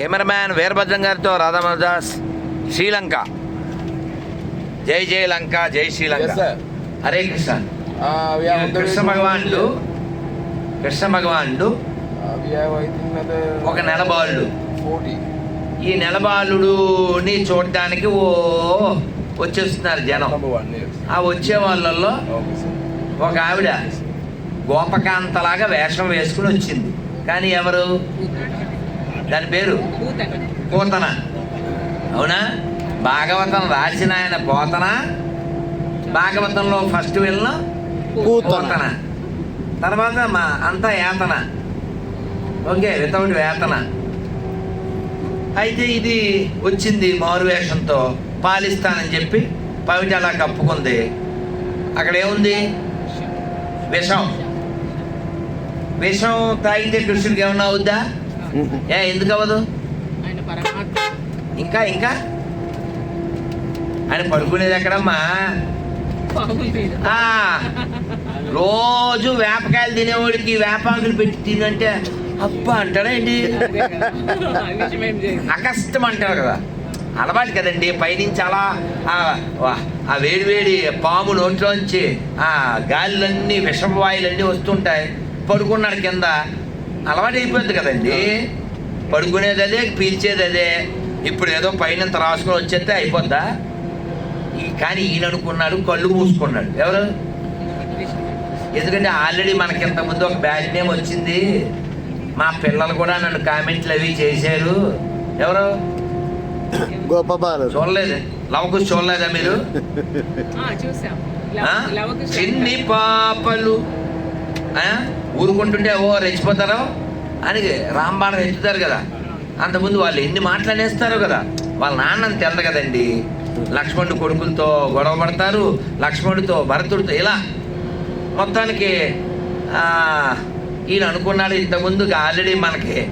Cameraman Veerabhadram గారితో రాధామదాస్ శ్రీలంక. జై జై లంక జై శ్రీలంక. హరే కృష్ణ. కృష్ణ భగవానుడు కృష్ణ భగవానుడు Uh, ఒక నెల బాలుడు 40. ఈ నెల బాలుడుని చూడడానికి ఓ వచ్చేస్తున్నారు జనం. ఆ వచ్చే వాళ్ళల్లో. ఒక ఆవిడ గోపకాంతలాగా వేషం వేసుకుని వచ్చింది. కానీ ఎవరు? దాని పేరు? పోతన అవునా? భాగవతం రాసిన ఆయన పోతన? భాగవతంలో ఫస్ట్ వెళ్ళిన పూతన. పోతన తర్వాత మా అంతా యాతన. ఓకే వితౌట్ వేతన. అయితే ఇది వచ్చింది మారు వేషంతో పాలిస్తానని చెప్పి పవిట అలా కప్పుకుంది. అక్కడ ఏముంది? విషం. విషం తాగితే కృష్ణుడికి ఏమన్నా అవుద్దా? ఏ ఎందుకు అవ్వదు? ఇంకా ఇంకా? ఆయన పడుకునేది ఎక్కడమ్మా? రోజు వేపకాయలు తినేవాడికి వేపాకులు పెట్టి తినంటే అబ్బా అంటారా ఏంటి. అకష్టం అంటారు కదా. అలవాటు కదండి పైనుంచి అలా ఆ, వేడి వేడి పాము నోట్లోంచి ఆ గాలిలన్నీ విషవాయులన్నీ వస్తుంటాయి. పడుకున్నాడు కింద అలవాటు అయిపోద్ది కదండి. పడుకునేది అదే పీల్చేది అదే ఇప్పుడు ఏదో పైన రాసుకొని వచ్చేస్తే అయిపోద్దా? ఈ- కానీ ఈయన అనుకున్నాడు కళ్ళు మూసుకున్నాడు. ఎవరు? ఎందుకంటే ఆల్రెడీ మనకి ఇంతకుముందు ఒక బ్యాడ్ నేమ్ వచ్చింది. మా పిల్లలు కూడా నన్ను కామెంట్లు అవి చేశారు. ఎవరు? చూడలేదు. లవకుశ చూడలేదా మీరు? ఆ, చూసాం. ఆ? లవ- లవకుశ చిన్ని పాపలు? ఊరుకుంటుంటే ఓ రెచ్చిపోతారు? అని రాంబాణం ఎత్తుతారు కదా. అంతకుముందు వాళ్ళు ఎన్ని మాట్లాడేస్తారు కదా. వాళ్ళ నాన్నని తెలదు కదండి. లక్ష్మణుడు కొడుకులతో గొడవ పడతారు. లక్ష్మణుడితో భరతుడితో ఇలా. మొత్తానికి ఈయన అనుకున్నాడు ఇంతకుముందుకి ఆల్రెడీ మనకి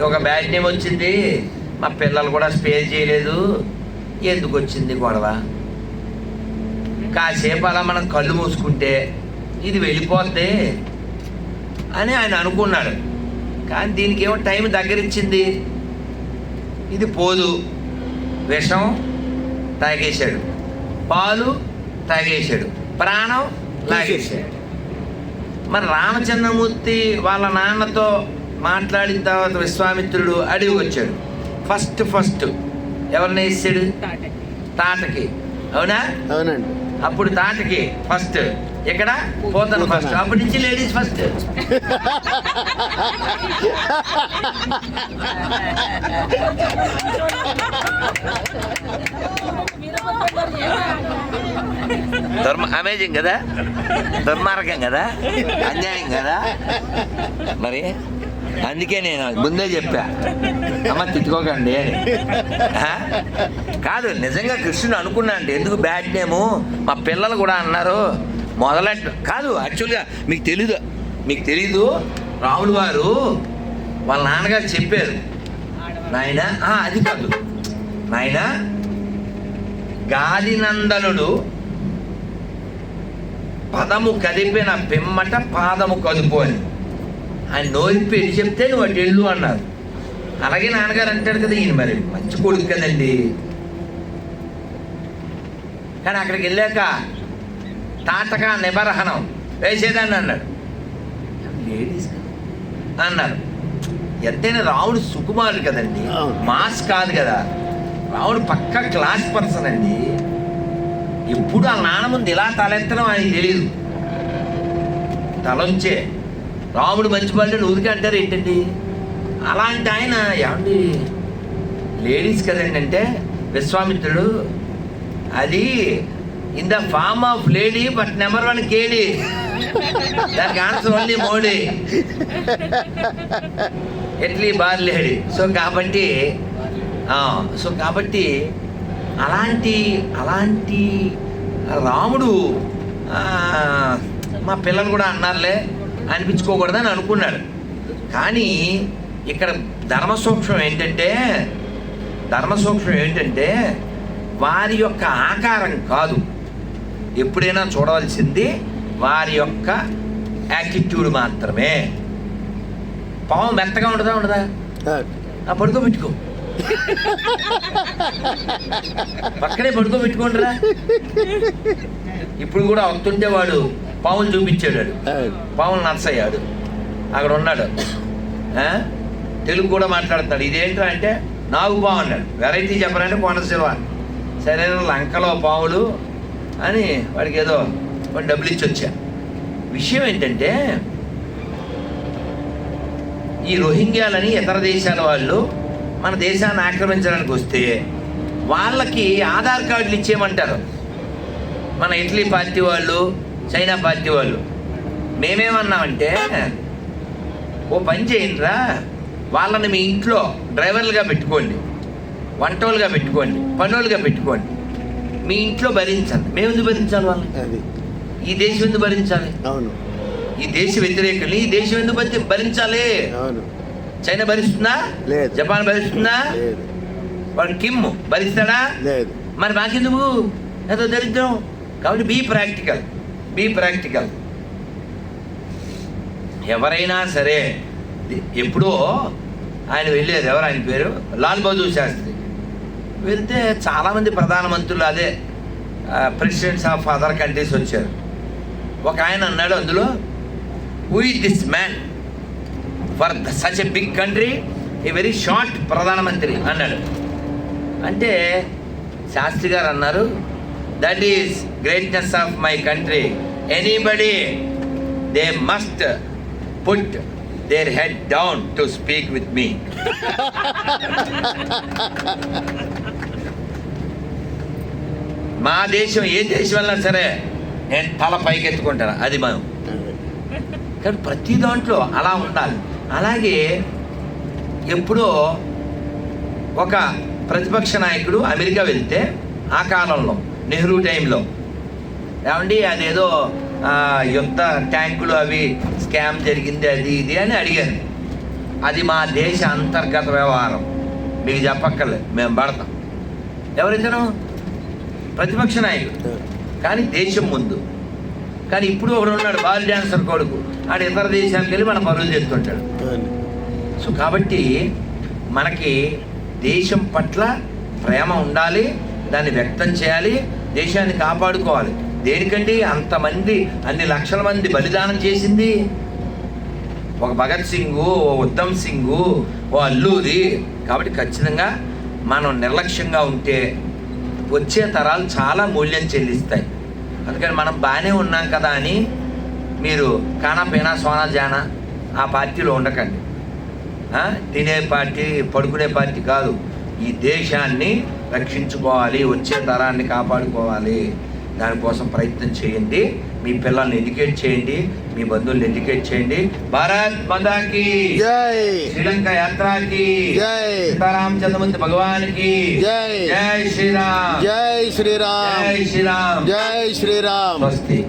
ఒక బ్యాడ్ నేమ్ వచ్చింది. మా పిల్లలు కూడా స్పేర్ చేయలేదు. ఎందుకు వచ్చింది గొడవ? కాసేపు అలా మనం కళ్ళు మూసుకుంటే ఇది వెళ్ళిపోద్ది అని ఆయన అనుకున్నాడు. కానీ దీనికి ఏమో టైం దగ్గరిచ్చింది. ఇది పోదు. విషం తాగేశాడు. పాలు తాగేశాడు. ప్రాణం లాగేశాడు. మరి రామచంద్రమూర్తి వాళ్ళ నాన్నతో మాట్లాడిన తర్వాత విశ్వామిత్రుడు అడవికి వచ్చాడు. ఫస్ట్ ఫస్ట్ ఎవరిని వేసాడు తాటకి. తాతకి అవునా? అవునండి. అప్పుడు తాతకి ఫస్ట్ ఇక్కడ పోతాను ఫస్ట్ అప్పటి నుంచి లేడీస్ ఫస్ట్ దుర్మ అమేజింగ్ కదా? దుర్మార్గం కదా? అన్యాయం కదా? మరి? అందుకే నేను ముందే చెప్పా. అమ్మ తిట్టుకోకండి? కాదు నిజంగా కృష్ణుడు అనుకున్నా అంటే ఎందుకు బ్యాడ్ నేము మా పిల్లలు కూడా అన్నారు. మొదలెట్ కాదు యాక్చువల్గా మీకు తెలీదు. మీకు తెలీదు రాముడు వారు వాళ్ళ నాన్నగారు చెప్పారు. నాయన అది కాదు. నాయన గాలినందనుడు పదము కదిపిన పిమ్మట పాదము కదుపు అని. ఆయన నోరి పెట్టి చెప్తే నువ్వు అటు వెళ్ళు అన్నారు. అలాగే నాన్నగారు అంటాడు కదా ఈయన మరి మంచి కొడుకు కదండి. కానీ అక్కడికి వెళ్ళాక తాటక నిబరహణం. వేసేదాన్ని అన్నాడు. లేడీస్ అన్నారు ఎంతైనా రాముడు సుకుమారుడు కదండి. మాస్ కాదు కదా. రాముడు పక్క క్లాస్ పర్సన్ అండి. ఎప్పుడు ఆ నాన్న ముందు ఇలా తలెత్తడం ఆయనకి తెలియదు తలొంచే. రాముడు మంచి పళ్ళు ఊరికే అంటారు ఏంటండి? అలాంటి ఆయన ఏమండి? లేడీస్ కదండి అంటే విశ్వామిత్రుడు. అది in the form of lady but number one కేడీ దానికి ఆన్సర్ ఓన్లీ మోడీ ఎట్లీ బార్ లేడీ సో కాబట్టి సో కాబట్టి అలాంటి అలాంటి రాముడు మా పిల్లలు కూడా అన్నారులే అనిపించుకోకూడదని అనుకున్నాడు. కానీ ఇక్కడ ధర్మ సూక్ష్మం ఏంటంటే ధర్మ సూక్ష్మం ఏంటంటే వారి యొక్క ఆకారం కాదు. ఎప్పుడైనా చూడవలసింది వారి యొక్క యాటిట్యూడ్ మాత్రమే. పాము మెత్తగా ఉంటుందా ఉండదా? ఆ. పడుకోబెట్టుకో. పక్కనే పడుకోబెట్టుకోండిరా. ఇప్పుడు కూడా వస్తుంటే వాడు పాములు చూపించాడు వాడు. పాములు నర్సయ్యాడు అక్కడ ఉన్నాడు? తెలుగు కూడా మాట్లాడుతున్నాడు. ఇదేంట్రా అంటే నాకు బాగున్నాడు వెరైటీ చెప్పరంటే కోనసీమ. సరే లంకలో పాములు అని వాడికి ఏదో వాడు డబ్బులు ఇచ్చి వచ్చా. విషయం ఏంటంటే ఈ రోహింగ్యాలని ఇతర దేశాల వాళ్ళు మన దేశాన్ని ఆక్రమించడానికి వస్తే వాళ్ళకి ఆధార్ కార్డులు ఇచ్చేయమంటారు. మన ఇటలీ పార్టీ వాళ్ళు చైనా పార్టీ వాళ్ళు. మేమేమన్నామంటే ఓ పని చేయండిరా వాళ్ళని మీ ఇంట్లో డ్రైవర్లుగా పెట్టుకోండి వంటోలుగా పెట్టుకోండి పనులుగా పెట్టుకోండి మీ ఇంట్లో భరించండి మేము ఎందుకు భరించాలి వాళ్ళని? అది. ఈ దేశం ఎందుకు భరించాలి? అవును. ఈ దేశ వ్యతిరేకుల్ని ఈ దేశం ఎందుకు భరి- భరించాలి? అవును. చైనా భరిస్తుందా? లేదు. జపాన్ భరిస్తుందా? లేదు. వాడు కిమ్ భరిస్తాడా? లేదు. మరి మాకెందుకు? ఏదో దరిద్రం. కాబట్టి బీ ప్రాక్టికల్ బీ ప్రాక్టికల్ ఎవరైనా సరే ఎప్పుడో ఆయన వెళ్ళారు ఎవరు ఆయన పేరు? లాల్ బహదూర్ శాస్త్రి. వెళ్తే చాలామంది ప్రధానమంత్రులు అదే ప్రెసిడెంట్స్ ఆఫ్ అదర్ కంట్రీస్ వచ్చారు. ఒక ఆయన అన్నాడు అందులో who is this man for such a big country a very short ప్రధానమంత్రి అన్నాడు. అంటే శాస్త్రి గారు అన్నారు that is greatness of my country anybody they must put their head down to speak with me మా దేశం ఏ దేశం వెళ్ళినా సరే నేను తల పైకెత్తుకుంటాను. అది మనం కానీ ప్రతి దాంట్లో అలా ఉండాలి. అలాగే ఎప్పుడో ఒక ప్రతిపక్ష నాయకుడు అమెరికా వెళ్తే ఆ కాలంలో నెహ్రూ టైంలో. ఏమండి అదేదో యుద్ధ ట్యాంకులు అవి స్కామ్ జరిగింది అది ఇది అని అడిగాను. అది మా దేశ అంతర్గత వ్యవహారం. మీకు చెప్పక్కర్లేదు మేము పడతాం. ఎవరిద్దరు? ప్రతిపక్ష నాయకుడు. కానీ దేశం ముందు. కానీ ఇప్పుడు ఒకడు ఉన్నాడు బాల్ డాన్సర్ కొడుకు. ఆడు ఇతర దేశాలకు వెళ్ళి మన పనులు చేస్తుంటాడు సో కాబట్టి మనకి దేశం పట్ల ప్రేమ ఉండాలి దాన్ని వ్యక్తం చేయాలి దేశాన్ని కాపాడుకోవాలి. దేనికండి? అంతమంది అన్ని లక్షల మంది బలిదానం చేసింది? ఒక భగత్ సింగ్ ఓ ఉద్దమ్ సింగ్ ఓ అల్లూరి. కాబట్టి ఖచ్చితంగా మనం నిర్లక్ష్యంగా ఉంటే వచ్చే తరాలు చాలా మూల్యం చెల్లిస్తాయి. అందుకని మనం బాగానే ఉన్నాం కదా అని మీరు కానా పీనా సోనా జానా ఆ పార్టీలో ఉండకండి. తినే పార్టీ పడుకునే పార్టీ కాదు. ఈ దేశాన్ని రక్షించుకోవాలి వచ్చే తరాన్ని కాపాడుకోవాలి. దానికోసం ప్రయత్నం చేయండి. మీ పిల్లల్ని ఎడ్యుకేట్ చేయండి. మీ బంధువుల్ని ఎడ్యుకేట్ చేయండి. భారత్ మదాకి జై. శ్రీలంక యాత్రకి. జై. సీతారామచంద్రమూర్తి భగవానికి. జై. జై శ్రీరామ్. జై శ్రీరామ్. జై శ్రీరామ్. జై శ్రీరామ్. స్వస్తి.